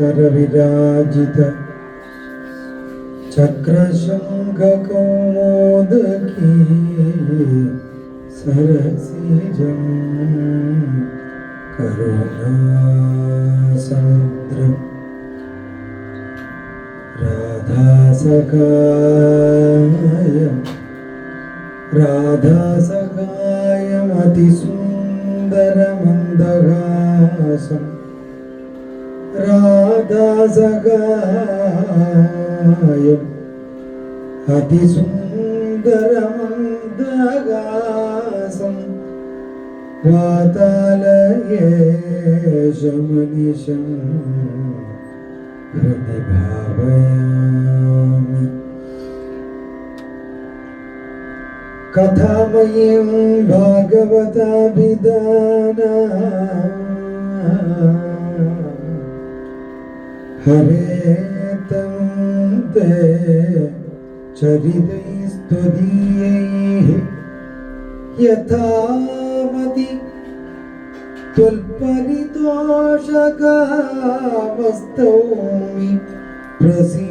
शंकर विराजित चक्रशङ्ख राधा सकाय मति सुंदर मंदगासम സഹായം അതിസുന്ദരമന്ദകാസം വാതാലയേശമനിശം പ്രതിഭാവയാമി. കഥാമയം ഭാഗവതാഭിധാന. ഹരേതമുദേ ചരിതൈസ്തുതീയൈ യഥാമതി त्वल्परितोषकावस्तौमि प्रसीदाच्युत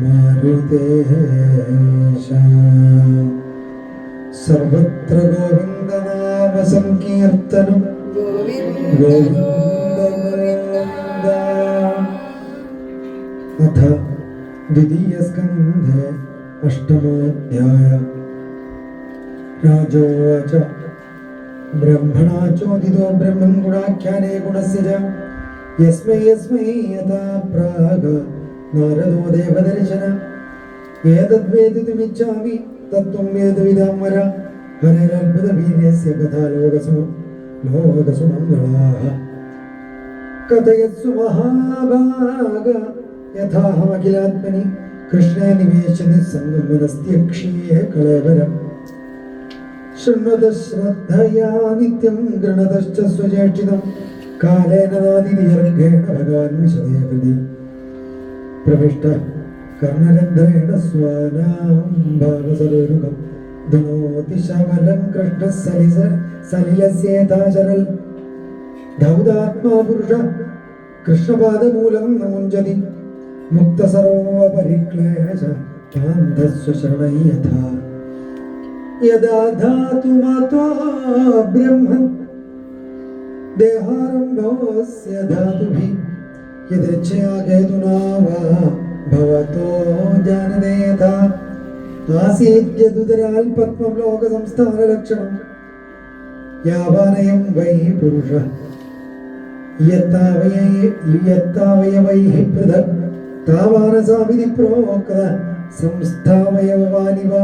मारुतेश सर्वत्र गोविन्दनामसङ्कीर्तनम् गोविन्द गोविन्द अथ द्वितीयस्कन्धे अष्टमोऽध्याय राजोवाच ब्रह्मणा चोदितो ब्रह्मन् गुणाख्याने गुणस्य च यस्मै यस्मै यथा प्राग नारदो देवदर्शन एतद्वेदितुमिच्छामि तत्त्वं वेदविदां वर हरेरद्भुतवीर्यस्य कथा लोकसु ലോകസുമംഗളാഹ കഥയത്സു മഹാഭാഗ യഥാഹമഖിലാത്മനി കൃഷ്ണേ നിവേശ നിസ്സംഗമനസ്ത്യക്ഷീയ കളേവരം ശൃണ്വത ശ്രദ്ധയാ നിത്യം ഗൃണതശ്ച സ്വചേക്ഷിതം കാലേന നാദിദീർഘേണ ഭഗവാൻ വിശദീകൃതി പ്രവിഷ്ട കർണരന്ധ്രേണ സ്വാനാം ഭാരസലോരുകം ജ്യോതിശമലം കൃഷ്ണസലിസ സലിലസ്യേതാചരൽ. ധൗതാത്മാപുരുഷ കൃഷ്ണപാദമൂലം നമുഞ്ചതി മുക്തസർവപരിക്ലേശ ശാന്തസ്വശരണയഥാ യഥാ. ധാതുമാത്വാ ബ്രഹ്മം. देहारम्भस्य धातुभिः यदृच्छया भवतो जाननेता ആസീദ്യതുതരാൽ പത്മം ലോക സംസ്ഥാന ലക്ഷണം. യാവാനയം വൈ പുരുഷ. യത്താവയവൈ പൃഥക് താവാനസാമിതി പ്രോക്ത. സംസ്ഥാവയവാനിവ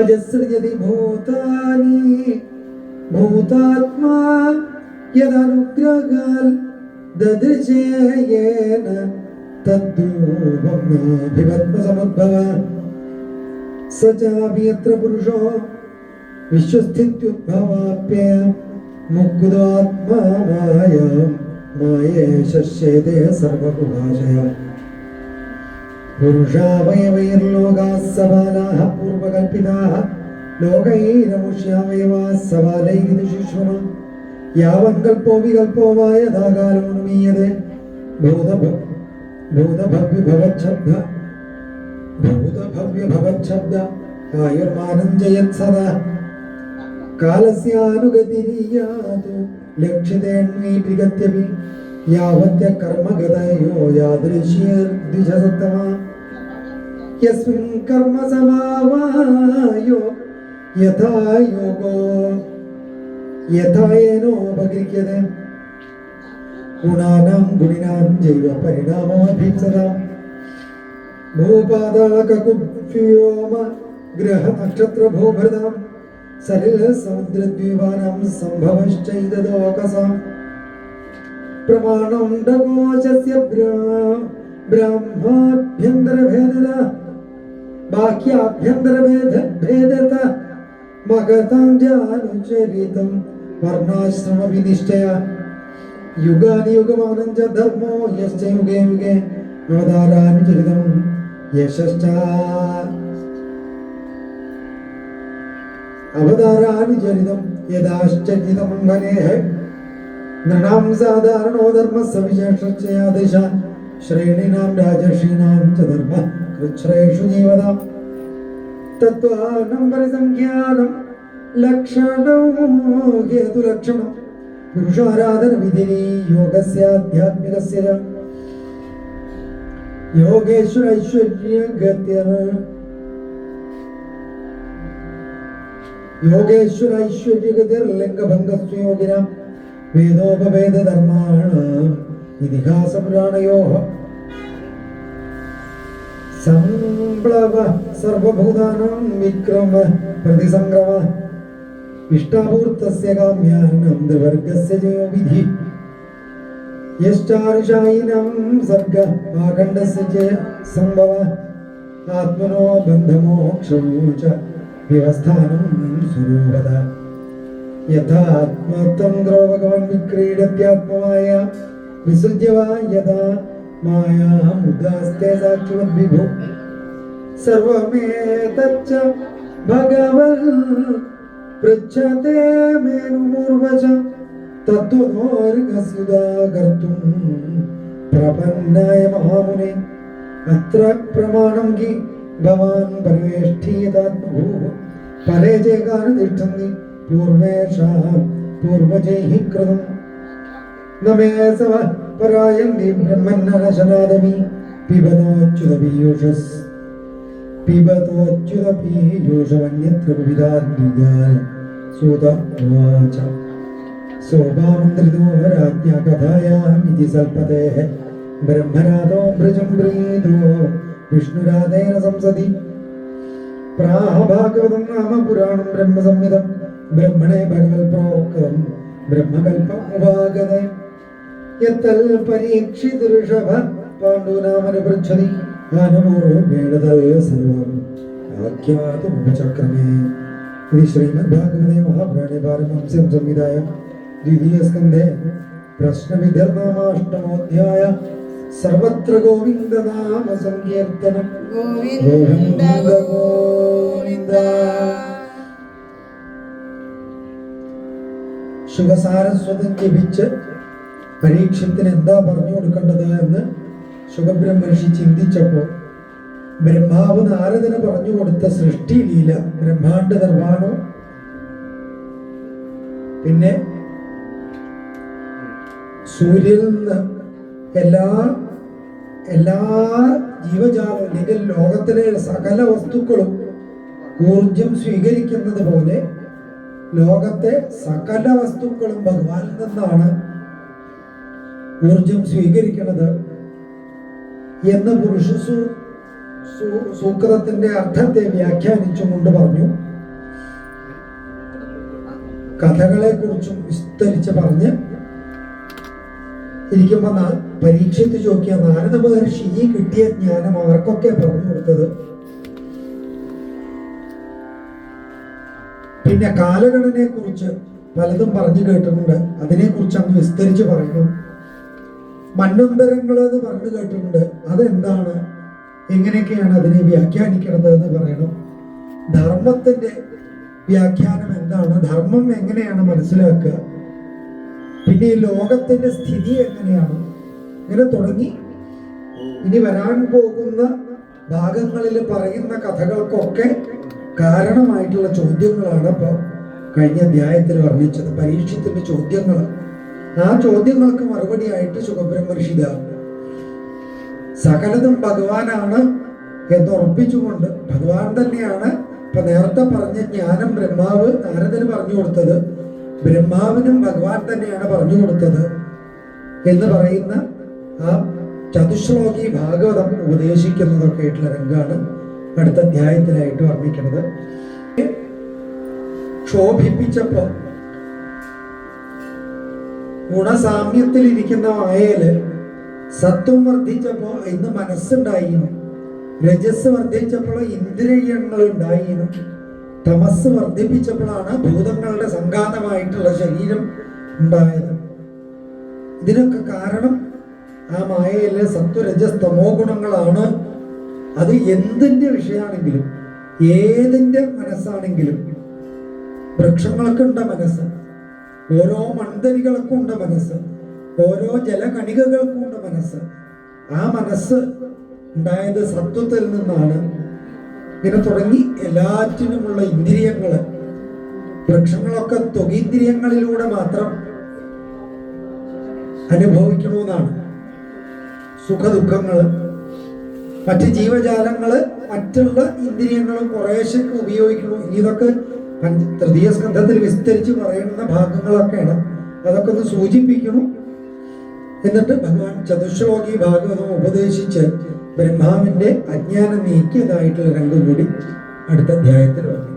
അജസൃജതി ഭൂതാനി. ഭൂതാത്മാ യദനുഗ്രഹാൽ ദദൃശേന തദ്രൂപം വിപത്മസമുദ്ഭവ സ ചാപി എത്ര പുരുഷോ വിശ്വസ്ഥിത്യുദ്ഭവാപ്യ മുക്കുദാത്മാനായ മായേശേദേ സർവകുഭാഷയ പുരുഷാവയവൈർലോകാ സബാലാഹ പൂർവകൽപിതാഹ. ലോകൈരമുഷ്യാവയവാ സബാലൈരിതി ശിശ്വന യാവങ്കൽപ്പോ വികൽപ്പോവായ ധാകാലമനുമീയതേ ഭൂതഭക്തി ഭൂതഭവ്യഭവച്ഛബ്ദ ഭൂതഭവ്യഭവച്ഛബ്ദ ആയുർമാനം ജയത് സദാ കാലസ്യാനുഗതിരീയാതു ലക്ഷിതേണ്മീപിഗത്യപി യാവത്യ കർമ്മഗതയോ യാദൃശ്യർദ്വിജസത്തമ. യസ്മിൻ കർമ്മ സമാവായോ യഥാ യോഗോ യഥായേനോപകരിക്കതേ ഗുണാനാം ഗുണിനാം ജൈവ പരിണാമോഭീപ്സതാം ഭൂപാതാളകുഭ്യോമ ഗ്രഹ നക്ഷത്ര ഭൂഭൃതാം സലില സമുദ്രദ്വീപാനാം സംഭവശ്ചൈതദോകസാം പ്രമാണമുണ്ടകോശസ്യ ബ്രഹ്മാഭ്യന്തരഭേദത ബാഹ്യാഭ്യന്തരഭേദ ഭേദത മഗതാഞ്ജാനുചരിതം വർണാശ്രമ വിനിശ്ചയ യുഗാനി യുഗമാനം ച ധർമ്മോ യശ്ച യുഗേ യുഗേ അവതാരാനുചരിതം യശശ്ച. അവതാരാനുചരിതം യഥാശ്ചരിതം ഹനേഹ നൃണാം സാധാരണോ ധർമ്മ സവിശേഷാദേശ ശ്രേണിനാം രാജർഷീണാം ച ധർമ്മ. കൃച്ഛ്രേഷു ജീവതാം തത്വാനം പരിസംഖ്യാനം. ലക്ഷണം ഹേതുലക്ഷണം പുരുഷാരാധന വിധിനി യോഗസ്യാധ്യാത്മികസ്യ ച. യോഗേശ്വര ഐശ്വര്യ ഗത്യർ യോഗേശ്വര ഐശ്വര്യ ഗതിർ ലിംഗഭംഗസ്വയോഗിനാം വേദോപവേദ ധർമാണ് സംപ്ലവ സർവഭൂതാനാം വിക്രമ പ്രതിസംക്രമ. ഇഷ്ടാപൂർത്തസ്യ കാമ്യാനം ത്രിവർഗസ്യ ജയോ വിധി. യശ്ചാരുഷായിനം സർഗ ആഖണ്ഡസ്യ ച സംഭവ. ആത്മനോ ബന്ധമോക്ഷോ ച വ്യവസ്ഥാനം സ്വരൂപത. യഥാത്മത്വം ദ്രോവകവൻ വിക്രീഡത്യാത്മമായ വിസൃജ്യവ യഥാ മായാമുദാസ്തേ സാക്ഷിവത് വിഭു സർവമേതച്ച ഭഗവൻ പൃച്ഛത്തെ മേനുമൂർവച തത്വമോർഗസ്യുദാകർത്തും പ്രപന്നായ മഹാമുനെ അത്ര പ്രമാണം ഗി ഭവാൻ പരമേഷ്ഠീയതാത്മഭൂ പരേ ചേകാനുതിഷ്ഠന്തി പൂർവേഷാം പൂർവജൈഃ കൃതം നമേ സവ പരായന്തി ബ്രഹ്മന്നരശനാദമി പിബതോച്യുത പീയൂഷസ് പിബതോച്യുത പീയൂഷമന്യത്ര വിവിധാദ്വിജാൽ സൂത ഉവാച സോപാമന്ത്രിതോ രാജ്ഞ കഥായാമിതി സൽപതേഃ ബ്രഹ്മനാഥോ ഭൃജം പ്രീതോ വിഷ്ണുരാധേന സംസതി. പ്രാഹ ഭാഗവതം നാമ പുരാണം ബ്രഹ്മസംഹിതം. ബ്രഹ്മണേ ഭഗവത്പ്രോക്തം ബ്രഹ്മകൽപ്പം ഉപാഗതേ. യത്തൽ പരീക്ഷിതൃഷഭ പാണ്ഡൂനാമനുപൃച്ഛതി. സർവം. സർവത്ര ഗോവിന്ദനാമ സങ്കീർത്തനം ഗോവിന്ദ ഗോവിന്ദ ജപിച്ച് പരീക്ഷത്തിന് എന്താ പറഞ്ഞു കൊടുക്കേണ്ടത് എന്ന് സുഖബ്രഹ്മർഷി ചിന്തിച്ചപ്പോൾ ബ്രഹ്മാവ് നാരദന് പറഞ്ഞു കൊടുത്ത സൃഷ്ടി ലീല ബ്രഹ്മാണ്ട നിർമ്മാണം പിന്നെ സൂര്യനിൽ നിന്ന് എല്ലാ എല്ലാ ജീവജാലവും അല്ലെങ്കിൽ ലോകത്തിലെ സകല വസ്തുക്കളും ഊർജം സ്വീകരിക്കുന്നത് പോലെ ലോകത്തെ സകല വസ്തുക്കളും ഭഗവാനിൽ നിന്നാണ് ഊർജം സ്വീകരിക്കുന്നത്. എന്ന് പുരുഷ സൂക്രത്തിന്റെ അർത്ഥത്തെ വ്യാഖ്യാനിച്ചുകൊണ്ട് പറഞ്ഞു. കഥകളെ കുറിച്ചും വിസ്തരിച്ച് പറഞ്ഞ് ഇരിക്കുമ്പോ നാ- പരീക്ഷയ്ക്ക് ചോദിക്കുക നാരദ മഹർഷി ഈ കിട്ടിയ ജ്ഞാനം അവർക്കൊക്കെ പറഞ്ഞു കൊടുത്തത്. പിന്നെ കാലഗണനയെ കുറിച്ച് പലതും പറഞ്ഞു കേട്ടിട്ടുണ്ട്. അതിനെ കുറിച്ച് അങ്ങ് വിസ്തരിച്ച് പറയണം മണ്ണുന്തരങ്ങൾ എന്ന് പറഞ്ഞു കേട്ടിട്ടുണ്ട്. അതെന്താണ്? എങ്ങനെയൊക്കെയാണ് അതിനെ വ്യാഖ്യാനിക്കുന്നത് എന്ന് പറയണം. ധർമ്മത്തിന്റെ വ്യാഖ്യാനം എന്താണ്? ധർമ്മം എങ്ങനെയാണ് മനസ്സിലാക്കുക? പിന്നെ ഈ ലോകത്തിന്റെ സ്ഥിതി എങ്ങനെയാണ്? ഇങ്ങനെ തുടങ്ങി. ഇനി വരാൻ പോകുന്ന ഭാഗങ്ങളിൽ പറയുന്ന കഥകൾക്കൊക്കെ കാരണമായിട്ടുള്ള ചോദ്യങ്ങളാണ് ഇപ്പോൾ കഴിഞ്ഞ അധ്യായത്തിൽ വർണിച്ചത്. പരീക്ഷത്തിന്റെ ചോദ്യങ്ങൾ ആ ചോദ്യങ്ങൾക്ക് മറുപടിയായിട്ട് ഋഷിത സകലതും ഭഗവാനാണ് എന്ന് ഉറപ്പിച്ചുകൊണ്ട് ഭഗവാൻ തന്നെയാണ് ഇപ്പൊ നേരത്തെ പറഞ്ഞ ജ്ഞാനം ബ്രഹ്മാവ് നാരദന് പറഞ്ഞു കൊടുത്തത്. ബ്രഹ്മാവിനും ഭഗവാൻ തന്നെയാണ് പറഞ്ഞു കൊടുത്തത് എന്ന് പറയുന്ന ആ ചതുശ്ലോകി ഭാഗവതം ഉപദേശിക്കുന്നതൊക്കെ ആയിട്ടുള്ള രംഗാണ് അടുത്ത അധ്യായത്തിലായിട്ട് വർണിക്കുന്നത്. ക്ഷോഭിപ്പിച്ചപ്പോ ഗുണസാമ്യത്തിലിരിക്കുന്ന വായൽ സത്വം വർദ്ധിച്ചപ്പോ ഇന്ന് മനസ്സുണ്ടായിരുന്നു. രജസ് വർദ്ധിച്ചപ്പോൾ ഇന്ദ്രിയങ്ങൾ ഉണ്ടായിരുന്നു. തമസ് വർദ്ധിപ്പിച്ചപ്പോഴാണ് ഭൂതങ്ങളുടെ സംഘാതമായിട്ടുള്ള ശരീരം ഉണ്ടായത്. ഇതിനൊക്കെ കാരണം ആ മായയിലെ സത്വരജസ് തമോ ഗുണങ്ങളാണ്. അത് എന്തിന്റെ വിഷയമാണെങ്കിലും ഏതിന്റെ മനസ്സാണെങ്കിലും വൃക്ഷങ്ങൾക്കുണ്ട മനസ്സ്. ഓരോ മൺതരികൾക്കും ഉണ്ട് മനസ്സ്. ഓരോ ജലകണികകൾക്കും ഉണ്ട് മനസ്സ്. ആ മനസ്സ് ഉണ്ടായത് സത്വത്തിൽ നിന്നാണ്. ഇങ്ങനെ തുടങ്ങി എല്ലാറ്റിനുമുള്ള ഇന്ദ്രിയങ്ങൾ. വൃക്ഷങ്ങളൊക്കെ തൊകീന്ദ്രിയങ്ങളിലൂടെ മാത്രം അനുഭവിക്കണമെന്നാണ്. സുഖദുഃഖങ്ങൾ മറ്റ് ജീവജാലങ്ങൾ മറ്റുള്ള ഇന്ദ്രിയങ്ങളും കുറേശ്ശൊക്കെ ഉപയോഗിക്കുന്നു ഇതൊക്കെ തൃതീയ സ്കന്ധത്തിൽ വിസ്തരിച്ച് പറയുന്ന ഭാഗങ്ങളൊക്കെയാണ്. അതൊക്കെ ഒന്ന് സൂചിപ്പിക്കണം. എന്നിട്ട് ഭഗവാൻ ചതുശ്ലോകി ഭാഗവതം ഉപദേശിച്ച് ബ്രഹ്മാവിന്റെ അജ്ഞാനം നീക്കിയതായിട്ടുള്ള രംഗം കൂടി അടുത്ത അധ്യായത്തിൽ വന്നു.